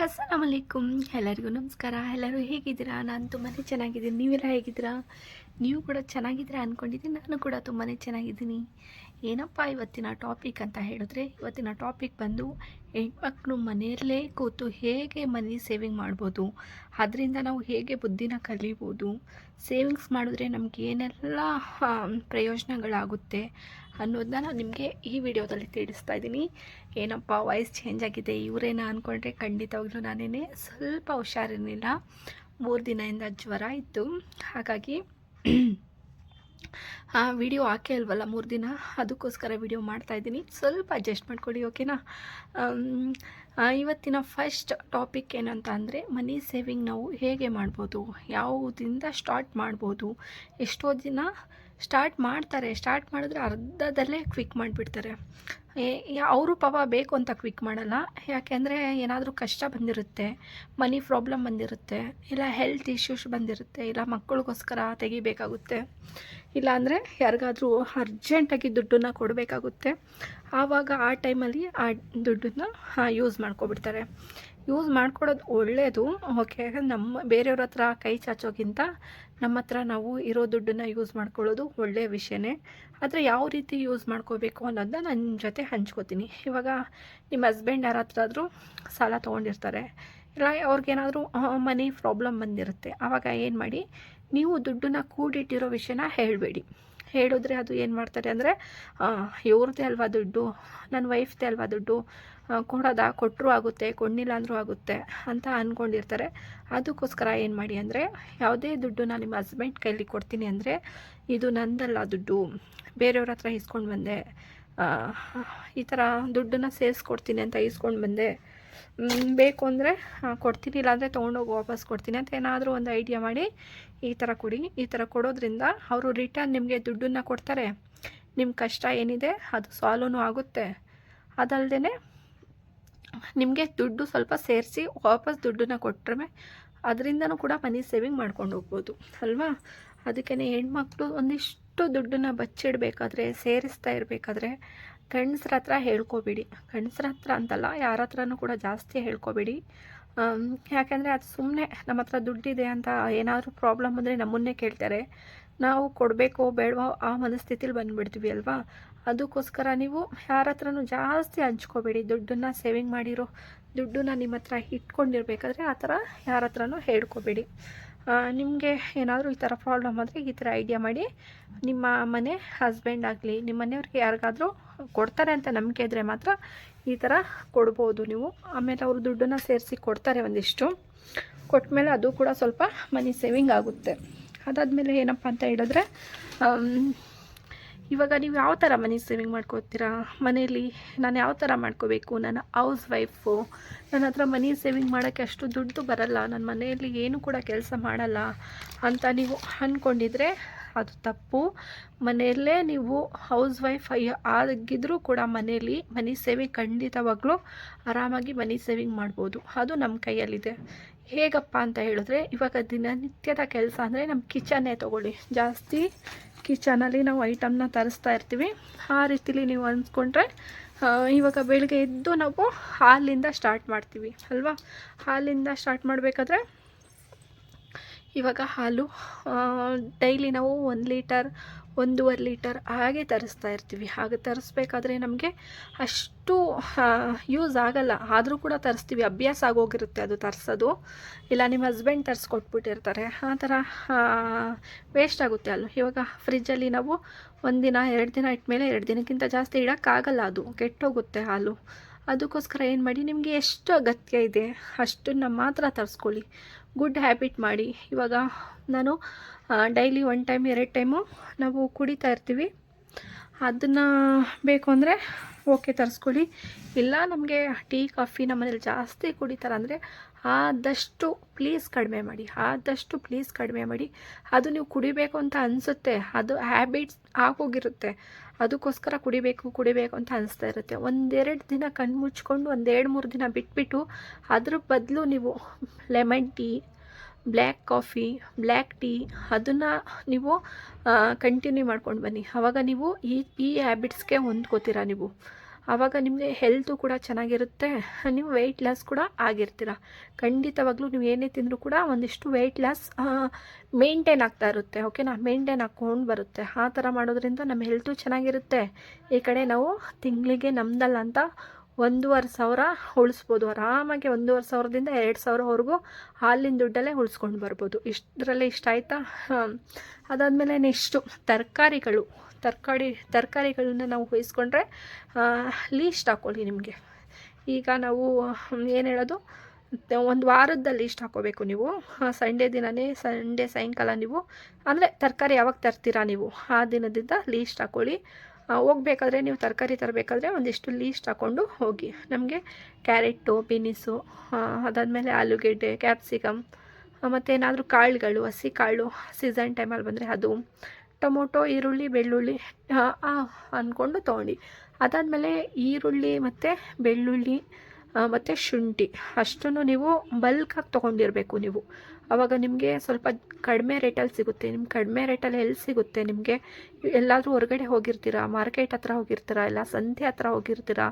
ಅಸ್ಸಲಾಮ್ ಅಲೈಕುಮ್ ಎಲ್ಲರಿಗೂ ನಮಸ್ಕಾರ. ಎಲ್ಲರೂ ಹೇಗಿದ್ದೀರಾ? ನಾನು ತುಂಬಾ ಚೆನ್ನಾಗಿದ್ದೀನಿ. ನೀವೆಲ್ಲ ಹೇಗಿದ್ದೀರಾ? ನೀವು ಕೂಡ ಚೆನ್ನಾಗಿದ್ದೀರಾ ಅಂದ್ಕೊಂಡಿದ್ದೀನಿ ನಾನು ಕೂಡ ತುಂಬಾ ಚೆನ್ನಾಗಿದ್ದೀನಿ. ಏನಪ್ಪ ಇವತ್ತಿನ ಟಾಪಿಕ್ ಅಂತ ಹೇಳಿದ್ರೆ, ಇವತ್ತಿನ ಟಾಪಿಕ್ ಬಂದು ಹೆಣ್ಮಕ್ಳು ಮನೆಯಲ್ಲೇ ಕೂತು ಹೇಗೆ ಮನಿ ಸೇವಿಂಗ್ ಮಾಡ್ಬೋದು, ಅದರಿಂದ ನಾವು ಹೇಗೆ ಬುದ್ಧಿನ ಕಲಿಬೋದು, ಸೇವಿಂಗ್ಸ್ ಮಾಡಿದ್ರೆ ನಮ್ಗೆ ಏನೆಲ್ಲ ಪ್ರಯೋಜನಗಳಾಗುತ್ತೆ ಅನ್ನೋದನ್ನ ನಾನು ನಿಮಗೆ ಈ ವಿಡಿಯೋದಲ್ಲಿ ತಿಳಿಸ್ತಾ ಇದ್ದೀನಿ. ಏನಪ್ಪ ವಾಯ್ಸ್ ಚೇಂಜ್ ಆಗಿದೆ ಇವರೇನ ಅಂದ್ಕೊಂಡ್ರೆ ಖಂಡಿತವಾಗ್ಲೂ ನಾನೇನೆ ಸ್ವಲ್ಪ ಹುಷಾರಿರಲಿಲ್ಲ. ಮೂರು ದಿನದಿಂದ ಜ್ವರ ಇತ್ತು. ಹಾಗಾಗಿ ವಿಡಿಯೋ ಹಾಕೇ ಅಲ್ವಲ್ಲ ಮೂರು ದಿನ? ಅದಕ್ಕೋಸ್ಕರ ವಿಡಿಯೋ ಮಾಡ್ತಾ ಇದ್ದೀನಿ. ಸ್ವಲ್ಪ ಅಡ್ಜಸ್ಟ್ ಮಾಡ್ಕೊಳ್ಳಿ ಓಕೆನಾ ಇವತ್ತಿನ ಫಸ್ಟ್ ಟಾಪಿಕ್ ಏನಂತ ಅಂದರೆ ಮನಿ ಸೇವಿಂಗ್ ನಾವು ಹೇಗೆ ಮಾಡ್ಬೋದು? ಯಾವುದಿಂದ ಸ್ಟಾರ್ಟ್ ಮಾಡ್ಬೋದು? ಎಷ್ಟೋ ದಿನ ಸ್ಟಾರ್ಟ್ ಮಾಡ್ತಾರೆ. ಸ್ಟಾರ್ಟ್ ಮಾಡಿದ್ರೆ ಅರ್ಧದಲ್ಲೇ ಕ್ವಿಕ್ ಮಾಡಿಬಿಡ್ತಾರೆ. ಅವರು ಪಾಪ ಬೇಕು ಅಂತ ಕ್ವಿಕ್ ಮಾಡಲ್ಲ. ಯಾಕೆಂದರೆ ಏನಾದರೂ ಕಷ್ಟ ಬಂದಿರುತ್ತೆ, ಮನಿ ಪ್ರಾಬ್ಲಮ್ ಬಂದಿರುತ್ತೆ, ಇಲ್ಲ ಹೆಲ್ತ್ ಇಶ್ಯೂಸ್ ಬಂದಿರುತ್ತೆ, ಇಲ್ಲ ಮಕ್ಕಳಿಗೋಸ್ಕರ ತೆಗಿಬೇಕಾಗುತ್ತೆ ಇಲ್ಲಾಂದರೆ ಯಾರಿಗಾದರೂ ಅರ್ಜೆಂಟಾಗಿ ದುಡ್ಡನ್ನು ಕೊಡಬೇಕಾಗುತ್ತೆ. ಆವಾಗ ಆ ಟೈಮಲ್ಲಿ ಆ ದುಡ್ಡನ್ನು ಯೂಸ್ ಮಾಡ್ಕೊಬಿಡ್ತಾರೆ. ಯೂಸ್ ಮಾಡ್ಕೊಡೋದು ಒಳ್ಳೆಯದು ಓಕೆ ನಮ್ಮ ಬೇರೆಯವ್ರ ಹತ್ರ ಕೈ ಚಾಚೋಕ್ಕಿಂತ ನಮ್ಮ ಹತ್ರ ನಾವು ಇರೋ ದುಡ್ಡನ್ನು ಯೂಸ್ ಮಾಡ್ಕೊಳ್ಳೋದು ಒಳ್ಳೆಯ ವಿಷಯನೇ. ಆದರೆ ಯಾವ ರೀತಿ ಯೂಸ್ ಮಾಡ್ಕೋಬೇಕು ಅನ್ನೋದನ್ನ ನನ್ನ ಜೊತೆ ಹಂಚ್ಕೋತೀನಿ. ಇವಾಗ ನಿಮ್ಮ ಹಸ್ಬೆಂಡ್ ಯಾರ ಹತ್ರ ಆದರೂ ಸಾಲ ತೊಗೊಂಡಿರ್ತಾರೆ. ಇಲ್ಲ, ಅವ್ರಿಗೇನಾದರೂ ಮನಿ ಪ್ರಾಬ್ಲಮ್ ಬಂದಿರುತ್ತೆ. ಆವಾಗ ಏನು ಮಾಡಿ, ನೀವು ದುಡ್ಡನ್ನ ಕೂಡಿಟ್ಟಿರೋ ವಿಷಯನ ಹೇಳಬೇಡಿ. ಹೇಳಿದ್ರೆ ಅದು ಏನು ಮಾಡ್ತಾರೆ ಅಂದರೆ ಇವ್ರದ್ದೇ ಅಲ್ವಾ ದುಡ್ಡು ನನ್ನ ವೈಫ್ದೇ ಅಲ್ವಾ ದುಡ್ಡು ಕೊಡೋದಾ? ಕೊಟ್ಟರೂ ಆಗುತ್ತೆ ಕೊಡಲಿಲ್ಲ ಅಂದರೂ ಆಗುತ್ತೆ ಅಂತ ಅಂದ್ಕೊಂಡಿರ್ತಾರೆ ಅದಕ್ಕೋಸ್ಕರ ಏನು ಮಾಡಿ ಅಂದರೆ, ಯಾವುದೇ ದುಡ್ಡು ನಾನು ನಿಮ್ಮ ಹಸ್ಬೆಂಡ್ ಕೈಲಿ ಕೊಡ್ತೀನಿ ಅಂದರೆ, ಇದು ನಂದಲ್ಲ ದುಡ್ಡು, ಬೇರೆಯವ್ರ ಹತ್ರ ಇಸ್ಕೊಂಡು ಬಂದೆ ಈ ಥರ ದುಡ್ಡನ್ನು ಸೇರಿಸ್ಕೊಡ್ತೀನಿ ಅಂತ ಇಸ್ಕೊಂಡು ಬಂದೆ ಬೇಕು ಅಂದರೆ ಕೊಡ್ತೀನಿ, ಇಲ್ಲಾಂದರೆ ತೊಗೊಂಡೋಗಿ ವಾಪಸ್ ಕೊಡ್ತೀನಿ ಅಂತ ಏನಾದರೂ ಒಂದು ಐಡಿಯಾ ಮಾಡಿ ಈ ಥರ ಕೊಡಿ. ಈ ಥರ ಕೊಡೋದ್ರಿಂದ ಅವರು ರಿಟರ್ನ್ ನಿಮಗೆ ದುಡ್ಡನ್ನು ಕೊಡ್ತಾರೆ. ನಿಮ್ಮ ಕಷ್ಟ ಏನಿದೆ, ಅದು ಸಾಲ್ವೂ ಆಗುತ್ತೆ. ಅದಲ್ಲದೆ ನಿಮಗೆ ದುಡ್ಡು ಸ್ವಲ್ಪ ಸೇರಿಸಿ ವಾಪಸ್ ದುಡ್ಡನ್ನ ಕೊಟ್ಟರೆ ಅದರಿಂದನೂ ಕೂಡ ಮನಿ ಸೇವಿಂಗ್ ಮಾಡ್ಕೊಂಡು ಹೋಗ್ಬೋದು, ಅಲ್ವಾ? ಅದಕ್ಕೇ ಹೆಣ್ಮಕ್ಳು ಒಂದಿಷ್ಟು ದುಡ್ಡನ್ನ ಬಚ್ಚಿಡಬೇಕಾದ್ರೆ, ಸೇರಿಸ್ತಾ ಇರಬೇಕಾದ್ರೆ ಗಂಡಸ್ರ ಹತ್ರ ಹೇಳ್ಕೊಬೇಡಿ. ಗಂಡಸ್ರ ಹತ್ರ ಅಂತಲ್ಲ, ಯಾರ ಹತ್ರನೂ ಕೂಡ ಜಾಸ್ತಿ ಹೇಳ್ಕೊಬೇಡಿ. ಯಾಕೆಂದರೆ ಅದು ಸುಮ್ಮನೆ ನಮ್ಮ ಹತ್ರ ದುಡ್ಡಿದೆ ಅಂತ ಏನಾದರೂ ಪ್ರಾಬ್ಲಮ್ ಅಂದರೆ ನಮ್ಮನ್ನೇ ಕೇಳ್ತಾರೆ. ನಾವು ಕೊಡಬೇಕೋ ಬೇಡವೋ ಆ ಮನಸ್ಥಿತಿಲಿ ಬಂದುಬಿಡ್ತೀವಿ ಅಲ್ವಾ? ಅದಕ್ಕೋಸ್ಕರ ನೀವು ಯಾರ ಹತ್ರನೂ ಜಾಸ್ತಿ ಹಂಚ್ಕೋಬೇಡಿ. ದುಡ್ಡನ್ನು ಸೇವಿಂಗ್ ಮಾಡಿರೋ, ದುಡ್ಡನ್ನ ನಿಮ್ಮ ಹತ್ರ ಇಟ್ಕೊಂಡಿರ್ಬೇಕಾದ್ರೆ ಆ ಥರ ಯಾರ ಹತ್ರನೂ ಹೇಳ್ಕೊಬೇಡಿ. ನಿಮಗೆ ಏನಾದರೂ ಈ ಥರ ಪ್ರಾಬ್ಲಮ್ ಆದರೆ ಈ ಥರ ಐಡಿಯಾ ಮಾಡಿ ನಿಮ್ಮ ಮನೆ ಹಸ್ಬೆಂಡ್ ಆಗಲಿ, ನಿಮ್ಮ ಮನೆಯವ್ರಿಗೆ ಯಾರಿಗಾದರೂ ಕೊಡ್ತಾರೆ ಅಂತ ನಂಬಿಕೆ ಇದ್ದರೆ ಮಾತ್ರ ಈ ಥರ ಕೊಡ್ಬೋದು ನೀವು. ಆಮೇಲೆ ಅವರು ದುಡ್ಡನ್ನು ಸೇರಿಸಿ ಕೊಡ್ತಾರೆ ಒಂದಿಷ್ಟು. ಕೊಟ್ಮೇಲೆ ಅದು ಕೂಡ ಸ್ವಲ್ಪ ಮನಿ ಸೇವಿಂಗ್ ಆಗುತ್ತೆ. ಅದಾದಮೇಲೆ ಏನಪ್ಪ ಅಂತ ಹೇಳಿದ್ರೆ ಇವಾಗ ನೀವು ಯಾವ ಥರ ಮನಿ ಸೇವಿಂಗ್ ಮಾಡ್ಕೋತೀರಾ? ಮನೇಲಿ ನಾನು ಯಾವ ಥರ ಮಾಡ್ಕೋಬೇಕು? ನನ್ನ ಹೌಸ್ ವೈಫು ನನ್ನ ಹತ್ರ ಮನಿ ಸೇವಿಂಗ್ ಮಾಡೋಕ್ಕೆ ಅಷ್ಟು ದುಡ್ಡು ಬರಲ್ಲ. ನನ್ನ ಮನೆಯಲ್ಲಿ ಏನು ಕೂಡ ಕೆಲಸ ಮಾಡಲ್ಲ ಅಂತ ನೀವು ಅಂದ್ಕೊಂಡಿದ್ರೆ ಅದು ತಪ್ಪು. ಮನೆಯಲ್ಲೇ ನೀವು ಹೌಸ್ ವೈಫ್ ಆಗಿದ್ದರೂ ಕೂಡ ಮನೆಯಲ್ಲಿ ಮನಿ ಸೇವಿಂಗ್ ಖಂಡಿತವಾಗ್ಲೂ ಆರಾಮಾಗಿ ಮನಿ ಸೇವಿಂಗ್ ಮಾಡ್ಬೋದು. ಅದು ನಮ್ಮ ಕೈಯಲ್ಲಿದೆ. ಹೇಗಪ್ಪ ಅಂತ ಹೇಳಿದ್ರೆ, ಇವಾಗ ದಿನನಿತ್ಯದ ಕೆಲಸ ಅಂದರೆ ನಮ್ಮ ಕಿಚನ್ನೇ ತೊಗೊಳ್ಳಿ. ಜಾಸ್ತಿ ಕಿಚನಲ್ಲಿ ನಾವು ಐಟಮ್ನ ತರಿಸ್ತಾ ಇರ್ತೀವಿ. ಆ ರೀತಿಲಿ ನೀವು ಅನ್ಸ್ಕೊಂಡ್ರೆ ಇವಾಗ ಬೆಳಗ್ಗೆ ಎದ್ದು ನಾವು ಹಾಲಿಂದ ಸ್ಟಾರ್ಟ್ ಮಾಡ್ತೀವಿ ಅಲ್ವಾ? ಹಾಲಿಂದ ಸ್ಟಾರ್ಟ್ ಮಾಡಬೇಕಾದ್ರೆ ಇವಾಗ ಹಾಲು ಡೈಲಿ ನಾವು ಒಂದು ಲೀಟರ್ ಒಂದೂವರೆ ಲೀಟರ್ ಹಾಗೆ ತರಿಸ್ತಾ ಇರ್ತೀವಿ. ಹಾಗೆ ತರಿಸ್ಬೇಕಾದ್ರೆ ನಮಗೆ ಅಷ್ಟು ಯೂಸ್ ಆಗಲ್ಲ. ಆದರೂ ಕೂಡ ತರಿಸ್ತೀವಿ. ಅಭ್ಯಾಸ ಆಗೋಗಿರುತ್ತೆ ಅದು ತರಿಸೋದು. ಇಲ್ಲ ನಿಮ್ಮ ಹಸ್ಬೆಂಡ್ ತರಿಸ್ಕೊಟ್ಬಿಟ್ಟಿರ್ತಾರೆ. ಆ ಥರ ವೇಸ್ಟ್ ಆಗುತ್ತೆ ಅಲ್ಲ ಇವಾಗ ಫ್ರಿಜ್ಜಲ್ಲಿ ನಾವು ಒಂದಿನ, ಎರಡು ದಿನ ಇಟ್ಮೇಲೆ ಎರಡು ದಿನಕ್ಕಿಂತ ಜಾಸ್ತಿ ಇಡೋಕ್ಕಾಗಲ್ಲ ಅದು. ಕೆಟ್ಟೋಗುತ್ತೆ ಹಾಲು. ಅದಕ್ಕೋಸ್ಕರ ಏನು ಮಾಡಿ, ನಿಮಗೆ ಎಷ್ಟು ಅಗತ್ಯ ಇದೆ ಅಷ್ಟನ್ನು ಮಾತ್ರ ತರಿಸ್ಕೊಳ್ಳಿ. ಗುಡ್ ಹ್ಯಾಬಿಟ್ ಮಾಡಿ. ಇವಾಗ ನಾನು ಡೈಲಿ ಒನ್ ಟೈಮ್ ಎರಡು ಟೈಮು ನಾವು ಕುಡಿತಾ ಇರ್ತೀವಿ. ಅದನ್ನು ಬೇಕು ಅಂದರೆ ಓಕೆ ತರಿಸ್ಕೊಳ್ಳಿ. ಇಲ್ಲ ನಮಗೆ ಟೀ ಕಾಫಿ ನಮ್ಮ ಮನೇಲಿ ಜಾಸ್ತಿ ಕುಡಿತಾರೆ ಅಂದರೆ ಆದಷ್ಟು ಪ್ಲೀಸ್ ಕಡಿಮೆ ಮಾಡಿ, ಆದಷ್ಟು ಪ್ಲೀಸ್ ಕಡಿಮೆ ಮಾಡಿ. ಅದು ನೀವು ಕುಡಿಬೇಕು ಅಂತ ಅನಿಸುತ್ತೆ, ಅದು ಹ್ಯಾಬಿಟ್ಸ್ ಆಗೋಗಿರುತ್ತೆ, ಅದಕ್ಕೋಸ್ಕರ ಕುಡಿಬೇಕು ಕುಡಿಬೇಕು ಅಂತ ಅನಿಸ್ತಾ ಇರುತ್ತೆ. ಒಂದೆರಡು ದಿನ ಕಣ್ಣು ಮುಚ್ಕೊಂಡು ಒಂದೆರಡು ಮೂರು ದಿನ ಬಿಟ್ಬಿಟ್ಟು ಅದ್ರ ಬದಲು ನೀವು lemon tea black coffee black tea ಅದನ್ನು ನೀವು ಕಂಟಿನ್ಯೂ ಮಾಡ್ಕೊಂಡು ಬನ್ನಿ. ಆವಾಗ ನೀವು ಈ ಈ ಹ್ಯಾಬಿಟ್ಸ್ಗೆ ಹೊಂದ್ಕೋತೀರ ನೀವು. ಆವಾಗ ನಿಮಗೆ ಹೆಲ್ತು ಕೂಡ ಚೆನ್ನಾಗಿರುತ್ತೆ, ನೀವು ವೆಯ್ಟ್ ಲಾಸ್ ಕೂಡ ಆಗಿರ್ತೀರ. ಖಂಡಿತವಾಗ್ಲೂ ನೀವು ಏನೇ ತಿಂದರೂ ಕೂಡ ಒಂದಿಷ್ಟು ವೆಯ್ಟ್ ಲಾಸ್ ಮೇಂಟೈನ್ ಆಗ್ತಾ ಇರುತ್ತೆ ಓಕೆನಾ ಮೇಂಟೈನ್ ಹಾಕ್ಕೊಂಡು ಬರುತ್ತೆ. ಆ ಥರ ಮಾಡೋದ್ರಿಂದ ನಮ್ಮ ಹೆಲ್ತು ಚೆನ್ನಾಗಿರುತ್ತೆ. ಈ ಕಡೆ ನಾವು ತಿಂಗಳಿಗೆ ನಮ್ದಲ್ಲ ಅಂತ ಒಂದೂವರೆ ಸಾವಿರ ಉಳಿಸ್ಬೋದು. ಆರಾಮಾಗಿ ಒಂದೂವರೆ ಸಾವಿರದಿಂದ ಎರಡು ಸಾವಿರವರೆಗೂ ಹಾಲಿನ ದುಡ್ಡಲ್ಲೇ ಉಳಿಸ್ಕೊಂಡು ಬರ್ಬೋದು. ಇಷ್ಟರಲ್ಲಿ ಇಷ್ಟ ಆಯಿತಾ? ಅದಾದಮೇಲೆ ನೆಕ್ಸ್ಟು ತರಕಾರಿಗಳು. ತರಕಾರಿ ತರಕಾರಿಗಳನ್ನ ನಾವು ಹೊಯಿಸ್ಕೊಂಡ್ರೆ ಲೀಸ್ಟ್ ಹಾಕ್ಕೊಳ್ಳಿ ನಿಮಗೆ. ಈಗ ನಾವು ಏನು ಹೇಳೋದು? ಒಂದು ವಾರದಲ್ಲಿ ಇಷ್ಟು ಹಾಕೋಬೇಕು ನೀವು. ಸಂಡೇ ದಿನವೇ ಸಂಡೇ ಸಾಯಂಕಾಲ ನೀವು. ಅಂದರೆ ತರಕಾರಿ ಯಾವಾಗ ತರ್ತೀರಾ ನೀವು? ಆ ದಿನದಿಂದ ಲೀಸ್ಟ್ ಹಾಕ್ಕೊಳ್ಳಿ ಹೋಗ್ಬೇಕಾದ್ರೆ ನೀವು ತರಕಾರಿ ತರಬೇಕಾದ್ರೆ ಒಂದಿಷ್ಟು ಲೀಸ್ಟ್ ಹಾಕ್ಕೊಂಡು ಹೋಗಿ. ನಮಗೆ ಕ್ಯಾರೆಟು ಬಿನಿಸು ಅದಾದಮೇಲೆ ಆಲೂಗೆಡ್ಡೆ ಕ್ಯಾಪ್ಸಿಕಮ್ ಮತ್ತೇನಾದರೂ ಕಾಳುಗಳು, ಹಸಿ ಕಾಳು ಸೀಸನ್ ಟೈಮಲ್ಲಿ ಬಂದರೆ ಅದು. ಟೊಮೊಟೊ ಈರುಳ್ಳಿ ಬೆಳ್ಳುಳ್ಳಿ ಅಂದ್ಕೊಂಡು ತೊಗೊಂಡು. ಅದಾದಮೇಲೆ ಈರುಳ್ಳಿ ಮತ್ತು ಬೆಳ್ಳುಳ್ಳಿ ಮತ್ತು ಶುಂಠಿ. ಅಷ್ಟನ್ನು ನೀವು ಬಲ್ಕಾಗಿ ತೊಗೊಂಡಿರಬೇಕು ನೀವು. ಆವಾಗ ನಿಮಗೆ ಸ್ವಲ್ಪ ಕಡಿಮೆ ರೇಟಲ್ಲಿ ಸಿಗುತ್ತೆ. ನಿಮ್ಗೆ ಕಡಿಮೆ ರೇಟಲ್ಲಿ ಎಲ್ಲಿ ಸಿಗುತ್ತೆ ನಿಮಗೆ? ಎಲ್ಲಾದರೂ ಹೊರಗಡೆ ಹೋಗಿರ್ತೀರಾ? ಮಾರ್ಕೆಟ್ ಹತ್ರ ಹೋಗಿರ್ತೀರಾ? ಇಲ್ಲ ಸಂತೆ ಹತ್ರ ಹೋಗಿರ್ತೀರಾ?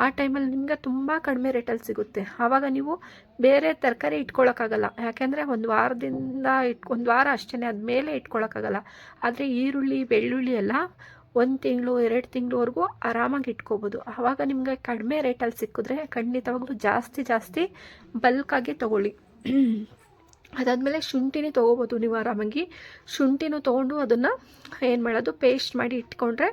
ಆ ಟೈಮಲ್ಲಿ ನಿಮಗೆ ತುಂಬ ಕಡಿಮೆ ರೇಟಲ್ಲಿ ಸಿಗುತ್ತೆ. ಆವಾಗ ನೀವು ಬೇರೆ ತರಕಾರಿ ಇಟ್ಕೊಳ್ಳೋಕ್ಕಾಗಲ್ಲ ಯಾಕೆಂದರೆ ಒಂದು ವಾರದಿಂದ ಇಟ್, ಒಂದು ವಾರ ಅಷ್ಟೇ ಆದಮೇಲೆ ಇಟ್ಕೊಳ್ಳೋಕ್ಕಾಗಲ್ಲ ಆದರೆ ಈರುಳ್ಳಿ, ಬೆಳ್ಳುಳ್ಳಿ ಎಲ್ಲ ಒಂದು ತಿಂಗಳು, ಎರಡು ತಿಂಗಳವರೆಗೂ ಆರಾಮಾಗಿ ಇಟ್ಕೋಬೋದು. ಆವಾಗ ನಿಮಗೆ ಕಡಿಮೆ ರೇಟಲ್ಲಿ ಸಿಕ್ಕಿದ್ರೆ ಖಂಡಿತವಾಗ್ಲೂ ಜಾಸ್ತಿ ಜಾಸ್ತಿ ಬಲ್ಕಾಗಿ ತೊಗೊಳ್ಳಿ. ಅದಾದಮೇಲೆ ಶುಂಠಿನೇ ತೊಗೋಬೋದು ನೀವು ಆರಾಮಾಗಿ. ಶುಂಠಿನೂ ತೊಗೊಂಡು ಅದನ್ನು ಏನು ಮಾಡೋದು ಪೇಸ್ಟ್ ಮಾಡಿ ಇಟ್ಕೊಂಡ್ರೆ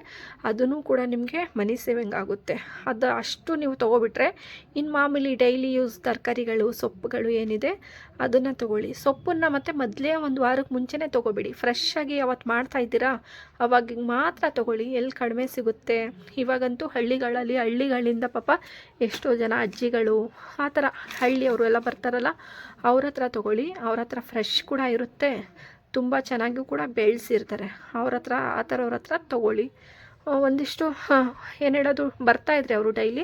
ಅದನ್ನು ಕೂಡ ನಿಮಗೆ ಮನಿ ಸೇವಿಂಗ್ ಆಗುತ್ತೆ. ಅದು ಅಷ್ಟು ನೀವು ತೊಗೊಬಿಟ್ರೆ ಇನ್ನು ಮಾಮೂಲಿ ಡೈಲಿ ಯೂಸ್ ತರಕಾರಿಗಳು, ಸೊಪ್ಪುಗಳು ಏನಿದೆ ಅದನ್ನು ತೊಗೊಳ್ಳಿ. ಸೊಪ್ಪನ್ನು ಮತ್ತು ಮೊದಲೇ ಒಂದು ವಾರಕ್ಕೆ ಮುಂಚೆನೇ ತೊಗೊಬಿಡಿ. ಫ್ರೆಶ್ ಆಗಿ ಅವತ್ತು ಮಾಡ್ತಾ ಇದ್ದೀರಾ, ಅವಾಗ ಮಾತ್ರ ತೊಗೊಳ್ಳಿ. ಎಲ್ಲಿ ಕಡಿಮೆ ಸಿಗುತ್ತೆ? ಇವಾಗಂತೂ ಹಳ್ಳಿಗಳಲ್ಲಿ, ಹಳ್ಳಿಗಳಿಂದ ಪಾಪ ಎಷ್ಟೋ ಜನ ಅಜ್ಜಿಗಳು, ಆ ಥರ ಹಳ್ಳಿಯವರು ಎಲ್ಲ ಬರ್ತಾರಲ್ಲ, ಅವ್ರ ಹತ್ರ ತೊಗೊಳ್ಳಿ. ಅವ್ರ ಹತ್ರ ಫ್ರೆಶ್ ಕೂಡ ಇರುತ್ತೆ. ತುಂಬ ಚೆನ್ನಾಗಿ ಕೂಡ ಬೆಳೆಸಿರ್ತಾರೆ. ಅವ್ರ ಹತ್ರ ಆ ಥರವ್ರ ಹತ್ರ ತೊಗೊಳ್ಳಿ. ಒಂದಿಷ್ಟು ಏನು ಹೇಳೋದು? ಬರ್ತಾಯಿದ್ರೆ ಅವರು ಡೈಲಿ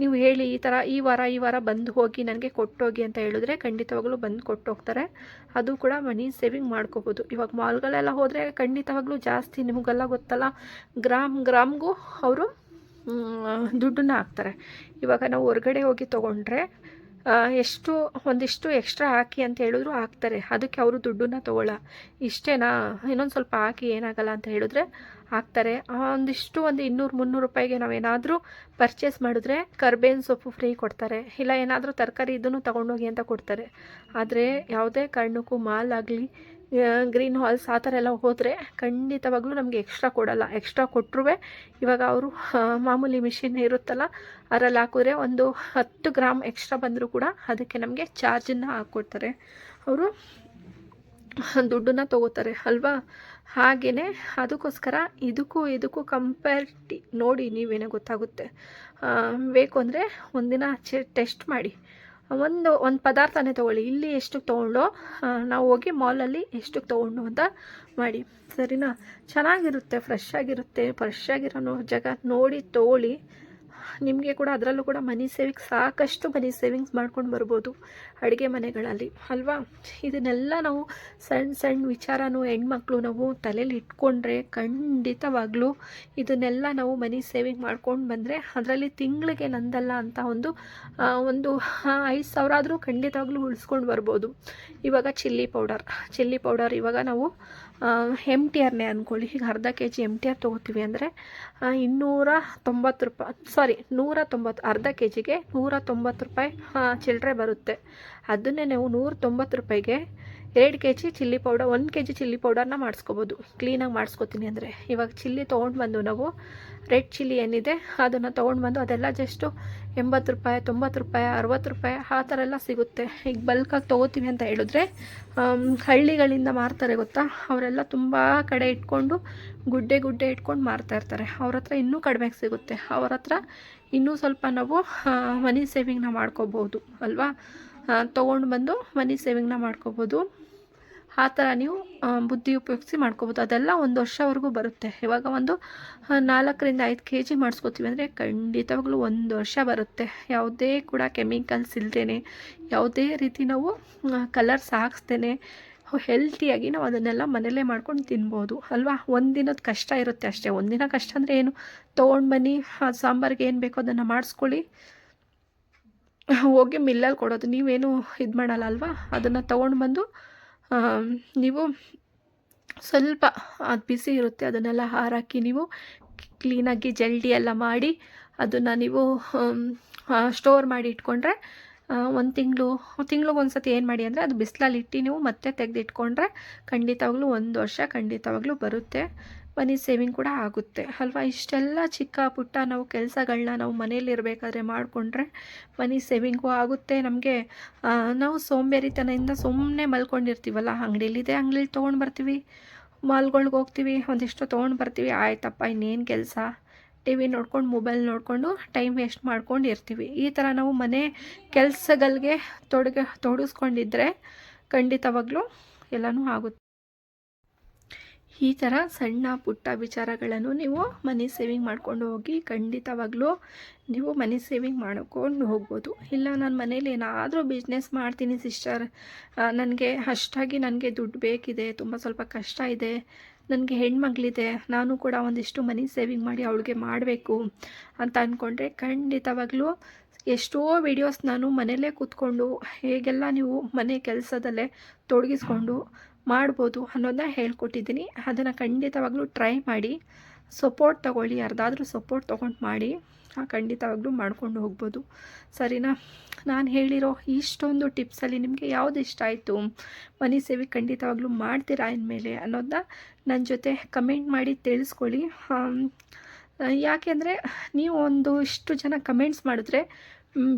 ನೀವು ಹೇಳಿ ಈ ಥರ ಈ ವಾರ ಈ ವಾರ ಬಂದು ಹೋಗಿ ನನಗೆ ಕೊಟ್ಟೋಗಿ ಅಂತ ಹೇಳಿದ್ರೆ ಖಂಡಿತವಾಗ್ಲೂ ಬಂದು ಕೊಟ್ಟೋಗ್ತಾರೆ. ಅದು ಕೂಡ ಮನಿ ಸೇವಿಂಗ್ ಮಾಡ್ಕೋಬೋದು. ಇವಾಗ ಮಾಲ್ಗಳೆಲ್ಲ ಹೋದರೆ ಖಂಡಿತವಾಗ್ಲೂ ಜಾಸ್ತಿ ನಿಮಗೆಲ್ಲ ಗೊತ್ತಲ್ಲ, ಗ್ರಾಮ್, ಗ್ರಾಮ್ಗೂ ಅವರು ದುಡ್ಡನ್ನ ಹಾಕ್ತಾರೆ. ಇವಾಗ ನಾವು ಹೊರಗಡೆ ಹೋಗಿ ತೊಗೊಂಡ್ರೆ ಎಷ್ಟು, ಒಂದಿಷ್ಟು ಎಕ್ಸ್ಟ್ರಾ ಹಾಕಿ ಅಂತ ಹೇಳಿದ್ರು ಹಾಕ್ತಾರೆ. ಅದಕ್ಕೆ ಅವರು ದುಡ್ಡನ್ನ ತೊಗೊಳ್ಳ. ಇಷ್ಟೇನಾ? ಇನ್ನೊಂದು ಸ್ವಲ್ಪ ಹಾಕಿ ಏನಾಗಲ್ಲ ಅಂತ ಹೇಳಿದ್ರೆ ಹಾಕ್ತಾರೆ. ಒಂದಿಷ್ಟು ಒಂದು ಇನ್ನೂರು ಮುನ್ನೂರು ರೂಪಾಯಿಗೆ ನಾವೇನಾದರೂ ಪರ್ಚೇಸ್ ಮಾಡಿದ್ರೆ ಕರ್ಬೇವಿನ ಸೊಪ್ಪು ಫ್ರೀ ಕೊಡ್ತಾರೆ. ಇಲ್ಲ ಏನಾದರೂ ತರಕಾರಿ ಇದನ್ನು ತೊಗೊಂಡೋಗಿ ಅಂತ ಕೊಡ್ತಾರೆ. ಆದರೆ ಯಾವುದೇ ಕಾರಣಕ್ಕೂ ಮಾಲ್ ಆಗಲಿ ಗ್ರೀನ್ ಹಾಲ್ಸ್ ಆ ಥರ ಎಲ್ಲ ಹೋದರೆ ಖಂಡಿತವಾಗ್ಲೂ ನಮಗೆ ಎಕ್ಸ್ಟ್ರಾ ಕೊಡಲ್ಲ. ಎಕ್ಸ್ಟ್ರಾ ಕೊಟ್ಟರು ಇವಾಗ ಅವರು ಮಾಮೂಲಿ ಮಿಷಿನ್ ಇರುತ್ತಲ್ಲ, ಅದರಲ್ಲಿ ಹಾಕಿದ್ರೆ ಒಂದು ಹತ್ತು ಗ್ರಾಮ್ ಎಕ್ಸ್ಟ್ರಾ ಬಂದರೂ ಕೂಡ ಅದಕ್ಕೆ ನಮಗೆ ಚಾರ್ಜನ್ನು ಹಾಕ್ಕೊಡ್ತಾರೆ ಅವರು ದುಡ್ಡನ್ನ ತೊಗೋತಾರೆ ಅಲ್ವಾ? ಹಾಗೆಯೇ ಅದಕ್ಕೋಸ್ಕರ ಇದಕ್ಕೂ ಇದಕ್ಕೂ ಕಂಪೇರ್ಟಿ ನೋಡಿ ನೀವೇನೇ ಗೊತ್ತಾಗುತ್ತೆ. ಬೇಕು ಅಂದರೆ ಒಂದಿನ ಚೆ ಟೆಸ್ಟ್ ಮಾಡಿ. ಒಂದು ಒಂದು ಪದಾರ್ಥನೇ ತೊಗೊಳ್ಳಿ. ಇಲ್ಲಿ ಎಷ್ಟಕ್ಕೆ ತೊಗೊಂಡು ನಾವು ಹೋಗಿ ಮಾಲಲ್ಲಿ ಎಷ್ಟಕ್ಕೆ ತೊಗೊಂಡು ಅಂತ ಮಾಡಿ. ಸರಿನಾ? ಚೆನ್ನಾಗಿರುತ್ತೆ ಫ್ರೆಶ್ ಆಗಿರುತ್ತೆ ಫ್ರೆಶ್ ಆಗಿರೋ ಜಾಗ ನೋಡಿ ತೊಗೊಳ್ಳಿ. ನಿಮಗೆ ಕೂಡ ಅದರಲ್ಲೂ ಕೂಡ ಮನಿ ಸೇವಿಂಗ್ಸ್ ಸಾಕಷ್ಟು ಮನಿ ಸೇವಿಂಗ್ಸ್ ಮಾಡ್ಕೊಂಡು ಬರ್ಬೋದು. ಅಡುಗೆ ಮನೆಗಳಲ್ಲಿ, ಅಲ್ವಾ? ಇದನ್ನೆಲ್ಲ ನಾವು ಸಣ್ಣ ಸಣ್ಣ ವಿಚಾರನೂ ಹೆಣ್ಮಕ್ಳು ನಾವು ತಲೆಯಲ್ಲಿ ಇಟ್ಕೊಂಡ್ರೆ ಖಂಡಿತವಾಗ್ಲೂ ಇದನ್ನೆಲ್ಲ ನಾವು ಮನಿ ಸೇವಿಂಗ್ ಮಾಡ್ಕೊಂಡು ಬಂದರೆ ಅದರಲ್ಲಿ ತಿಂಗಳಿಗೆ ನಂದಲ್ಲ ಅಂತ ಒಂದು ಒಂದು ಐದು ಸಾವಿರ ಆದರೂ ಖಂಡಿತವಾಗ್ಲೂ ಉಳಿಸ್ಕೊಂಡು ಬರ್ಬೋದು. ಇವಾಗ ಚಿಲ್ಲಿ ಪೌಡರ್ ಚಿಲ್ಲಿ ಪೌಡರ್ ಇವಾಗ ನಾವು ಎಂ ಟಿ ಆರ್ನೇ ಅಂದ್ಕೊಳ್ಳಿ ಈಗ ಅರ್ಧ K G M T R ತೊಗೋತೀವಿ ಅಂದರೆ ಇನ್ನೂರ ತೊಂಬತ್ತು ರೂಪಾಯಿ ಸಾರಿ ನೂರ ತೊಂಬತ್ತು, ಅರ್ಧ ಕೆ ಜಿಗೆ ನೂರ ತೊಂಬತ್ತು ರೂಪಾಯಿ ಚಿಲ್ಲರೆ ಬರುತ್ತೆ. ಅದನ್ನೇ ನಾವು ನೂರ ತೊಂಬತ್ತು ರೂಪಾಯಿಗೆ ಎರಡು ಕೆ ಜಿ ಚಿಲ್ಲಿ ಪೌಡರ್, ಒಂದು ಕೆ ಜಿ ಚಿಲ್ಲಿ ಪೌಡರ್ನ ಮಾಡಿಸ್ಕೋಬೋದು. ಕ್ಲೀನಾಗಿ ಮಾಡಿಸ್ಕೋತೀನಿ ಅಂದರೆ. ಇವಾಗ ಚಿಲ್ಲಿ ತೊಗೊಂಡು ಬಂದು ನಾವು ರೆಡ್ ಚಿಲ್ಲಿ ಏನಿದೆ ಅದನ್ನು ತೊಗೊಂಡು ಬಂದು ಅದೆಲ್ಲ ಜಸ್ಟು ಎಂಬತ್ತು ರೂಪಾಯಿ, ತೊಂಬತ್ತು ರೂಪಾಯಿ, ಅರವತ್ತು ರೂಪಾಯಿ ಆ ಥರ ಎಲ್ಲ ಸಿಗುತ್ತೆ. ಈಗ ಬಲ್ಕಾಗಿ ತೊಗೋತೀವಿ ಅಂತ ಹೇಳಿದ್ರೆ ಹಳ್ಳಿಗಳಿಂದ ಮಾರ್ತಾರೆ ಗೊತ್ತಾ? ಅವರೆಲ್ಲ ತುಂಬ ಕಡೆ ಇಟ್ಕೊಂಡು, ಗುಡ್ಡೆ ಗುಡ್ಡೆ ಇಟ್ಕೊಂಡು ಮಾರ್ತಾ ಇರ್ತಾರೆ. ಅವ್ರ ಹತ್ರ ಇನ್ನೂ ಕಡಿಮೆಗೆ ಸಿಗುತ್ತೆ. ಅವ್ರ ಹತ್ರ ಇನ್ನೂ ಸ್ವಲ್ಪ ನಾವು ಮನಿ ಸೇವಿಂಗ್ನ ಮಾಡ್ಕೋಬಹುದು ಅಲ್ವಾ? ತೊಗೊಂಡು ಬಂದು ಮನಿ ಸೇವಿಂಗ್ನ ಮಾಡ್ಕೋಬೋದು. ಆ ಥರ ನೀವು ಬುದ್ಧಿ ಉಪಯೋಗಿಸಿ ಮಾಡ್ಕೋಬೋದು. ಅದೆಲ್ಲ ಒಂದು ವರ್ಷವರೆಗೂ ಬರುತ್ತೆ. ಇವಾಗ ಒಂದು ನಾಲ್ಕರಿಂದ ಐದು ಕೆ ಜಿ ಮಾಡಿಸ್ಕೋತೀವಿ ಅಂದರೆ ಖಂಡಿತವಾಗ್ಲೂ ಒಂದು ವರ್ಷ ಬರುತ್ತೆ. ಯಾವುದೇ ಕೂಡ ಕೆಮಿಕಲ್ಸ್ ಇಲ್ಲದೇ ಯಾವುದೇ ರೀತಿ ನಾವು ಕಲರ್ಸ್ ಹಾಕ್ಸ್ದೇ ಹೆಲ್ತಿಯಾಗಿ ನಾವು ಅದನ್ನೆಲ್ಲ ಮನೇಲೇ ಮಾಡ್ಕೊಂಡು ತಿನ್ಬೋದು. ಅಲ್ವಾ? ಒಂದಿನದ ಕಷ್ಟ ಇರುತ್ತೆ ಅಷ್ಟೇ. ಒಂದಿನ ಕಷ್ಟ ಅಂದರೆ ಏನು? ತೊಗೊಂಡು ಬನ್ನಿ ಸಾಂಬಾರಿಗೆ ಏನು ಬೇಕೋ ಅದನ್ನು ಮಾಡಿಸ್ಕೊಳ್ಳಿ. ಹೋಗಿ ಮಿಲ್ಲಲ್ಲಿ ಕೊಡೋದು. ನೀವೇನು ಇದು ಮಾಡಲ್ಲ ಅಲ್ವಾ ಅದನ್ನು ತೊಗೊಂಡು ಬಂದು ನೀವು ಸ್ವಲ್ಪ, ಅದು ಬಿಸಿ ಇರುತ್ತೆ, ಅದನ್ನೆಲ್ಲ ಹಾರಾಕಿ ನೀವು ಕ್ಲೀನಾಗಿ ಜಲ್ಡಿ ಎಲ್ಲ ಮಾಡಿ ಅದನ್ನು ನೀವು ಸ್ಟೋರ್ ಮಾಡಿ ಇಟ್ಕೊಂಡ್ರೆ ಒಂದು ತಿಂಗಳು, ತಿಂಗ್ಳಿಗೆ ಒಂದು ಸತಿ ಏನು ಮಾಡಿ ಅಂದರೆ ಅದು ಬಿಸಿಲಲ್ಲಿ ಇಟ್ಟು ನೀವು ಮತ್ತೆ ತೆಗೆದಿಟ್ಕೊಂಡ್ರೆ ಖಂಡಿತವಾಗ್ಲೂ ಒಂದು ವರ್ಷ ಖಂಡಿತವಾಗ್ಲೂ ಬರುತ್ತೆ. ಮನಿ ಸೇವಿಂಗ್ ಕೂಡ ಆಗುತ್ತೆ. ಅಲ್ವಾ? ಇಷ್ಟೆಲ್ಲ ಚಿಕ್ಕ ಪುಟ್ಟ ನಾವು ಕೆಲಸಗಳನ್ನ ನಾವು ಮನೆಯಲ್ಲಿರಬೇಕಾದ್ರೆ ಮಾಡಿಕೊಂಡ್ರೆ ಮನಿ ಸೇವಿಂಗು ಆಗುತ್ತೆ. ನಮಗೆ ನಾವು ಸೋಂಬೇರಿತನದಿಂದ ಸುಮ್ಮನೆ ಮಲ್ಕೊಂಡಿರ್ತೀವಲ್ಲ ಅಂಗಡಿಲಿದೆ ಅಂಗಡಿಲಿ ತೊಗೊಂಡು ಬರ್ತೀವಿ, ಮಾಲ್ಗಳ್ಗೆ ಹೋಗ್ತೀವಿ, ಒಂದಿಷ್ಟು ತೊಗೊಂಡು ಬರ್ತೀವಿ, ಆಯ್ತಪ್ಪ, ಇನ್ನೇನು ಕೆಲಸ? ಟಿ ವಿ ನೋಡ್ಕೊಂಡು, ಮೊಬೈಲ್ ನೋಡಿಕೊಂಡು ಟೈಮ್ ವೇಸ್ಟ್ ಮಾಡ್ಕೊಂಡು ಇರ್ತೀವಿ ಈ ಥರ ನಾವು ಮನೆ ಕೆಲಸಗಳಿಗೆ ತೊಡಗ ತೊಡಗಿಸ್ಕೊಂಡಿದ್ರೆ ಖಂಡಿತವಾಗ್ಲೂ ಎಲ್ಲನೂ ಆಗುತ್ತೆ. ಈ ಥರ ಸಣ್ಣ ಪುಟ್ಟ ವಿಚಾರಗಳನ್ನು ನೀವು ಮನಿ ಸೇವಿಂಗ್ ಮಾಡ್ಕೊಂಡು ಹೋಗಿ ಖಂಡಿತವಾಗ್ಲೂ ನೀವು ಮನಿ ಸೇವಿಂಗ್ ಮಾಡ್ಕೊಂಡು ಹೋಗ್ಬೋದು. ಇಲ್ಲ ನಾನು ಮನೇಲಿ ಏನಾದರೂ ಬಿಸ್ನೆಸ್ ಮಾಡ್ತೀನಿ ಸಿಸ್ಟರ್ ನನಗೆ ಅಷ್ಟಾಗಿ ನನಗೆ ದುಡ್ಡು ಬೇಕಿದೆ, ತುಂಬ ಸ್ವಲ್ಪ ಕಷ್ಟ ಇದೆ, ನನಗೆ ಹೆಣ್ಮಗಳಿದೆ, ನಾನು ಕೂಡ ಒಂದಿಷ್ಟು ಮನಿ ಸೇವಿಂಗ್ ಮಾಡಿ ಅವಳಿಗೆ ಮಾಡಬೇಕು ಅಂತ ಅಂದ್ಕೊಂಡ್ರೆ ಖಂಡಿತವಾಗ್ಲೂ ಎಷ್ಟೋ ವಿಡಿಯೋಸ್ ನಾನು ಮನೆಯಲ್ಲೇ ಕೂತ್ಕೊಂಡು ಹೇಗೆಲ್ಲ ನೀವು ಮನೆ ಕೆಲಸದಲ್ಲೇ ತೊಡಗಿಸ್ಕೊಂಡು ಮಾಡ್ಬೋದು ಅನ್ನೋದನ್ನ ಹೇಳ್ಕೊಟ್ಟಿದ್ದೀನಿ. ಅದನ್ನು ಖಂಡಿತವಾಗ್ಲೂ ಟ್ರೈ ಮಾಡಿ. ಸಪೋರ್ಟ್ ತೊಗೊಳ್ಳಿ, ಯಾರ್ದಾದ್ರೂ ಸಪೋರ್ಟ್ ತೊಗೊಂಡು ಮಾಡಿ. ಖಂಡಿತವಾಗ್ಲೂ ಮಾಡ್ಕೊಂಡು ಹೋಗ್ಬೋದು. ಸರಿನಾ? ನಾನು ಹೇಳಿರೋ ಇಷ್ಟೊಂದು ಟಿಪ್ಸಲ್ಲಿ ನಿಮಗೆ ಯಾವುದು ಇಷ್ಟ ಆಯಿತು? ಮನಿ ಸೇವೆ ಖಂಡಿತವಾಗ್ಲೂ ಮಾಡ್ತೀರಾ ಇನ್ಮೇಲೆ ಅನ್ನೋದನ್ನ ನನ್ನ ಜೊತೆ ಕಮೆಂಟ್ ಮಾಡಿ ತಿಳಿಸ್ಕೊಳ್ಳಿ. ಯಾಕೆಂದರೆ ನೀವು ಒಂದು ಇಷ್ಟು ಜನ ಕಮೆಂಟ್ಸ್ ಮಾಡಿದ್ರೆ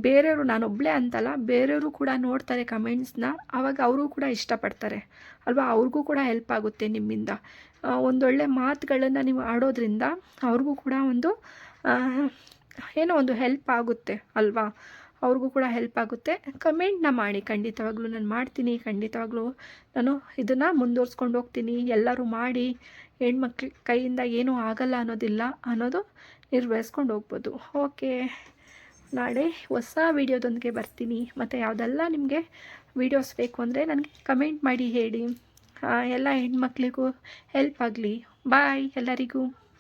ಬೇರೆಯವರು ನಾನೊಬ್ಬಳೇ ಅಂತಲ್ಲ, ಬೇರೆಯವರು ಕೂಡ ನೋಡ್ತಾರೆ ಕಮೆಂಟ್ಸ್ನ ಆವಾಗ ಅವರು ಕೂಡ ಇಷ್ಟಪಡ್ತಾರೆ. ಅಲ್ವಾ? ಅವ್ರಿಗೂ ಕೂಡ ಹೆಲ್ಪ್ ಆಗುತ್ತೆ ನಿಮ್ಮಿಂದ. ಒಂದೊಳ್ಳೆ ಮಾತುಗಳನ್ನು ನೀವು ಆಡೋದ್ರಿಂದ ಅವ್ರಿಗೂ ಕೂಡ ಒಂದು ಏನೋ ಒಂದು ಹೆಲ್ಪ್ ಆಗುತ್ತೆ, ಅಲ್ವಾ? ಅವ್ರಿಗೂ ಕೂಡ ಹೆಲ್ಪ್ ಆಗುತ್ತೆ. ಕಮೆಂಟ್ನ ಮಾಡಿ, ಖಂಡಿತವಾಗ್ಲೂ ನಾನು ಮಾಡ್ತೀನಿ, ಖಂಡಿತವಾಗ್ಲೂ ನಾನು ಇದನ್ನು ಮುಂದುವರ್ಸ್ಕೊಂಡು ಹೋಗ್ತೀನಿ, ಎಲ್ಲರೂ ಮಾಡಿ, ಹೆಣ್ಮಕ್ಳ ಕೈಯಿಂದ ಏನೂ ಆಗಲ್ಲ ಅನ್ನೋದಿಲ್ಲ ಅನ್ನೋದು ನಿರ್ವಹಿಸ್ಕೊಂಡು ಹೋಗ್ಬೋದು. ಓಕೆ. ನಾಳೆ ಹೊಸ ವೀಡಿಯೋದೊಂದಿಗೆ ಬರ್ತೀನಿ. ಮತ್ತು ಯಾವುದೆಲ್ಲ ನಿಮಗೆ ವೀಡಿಯೋಸ್ ಬೇಕು ಅಂದರೆ ನನಗೆ ಕಮೆಂಟ್ ಮಾಡಿ ಹೇಳಿ. ಎಲ್ಲ ಹೆಣ್ಮಕ್ಳಿಗೂ ಹೆಲ್ಪ್ ಆಗಲಿ. ಬಾಯ್ ಎಲ್ಲರಿಗೂ.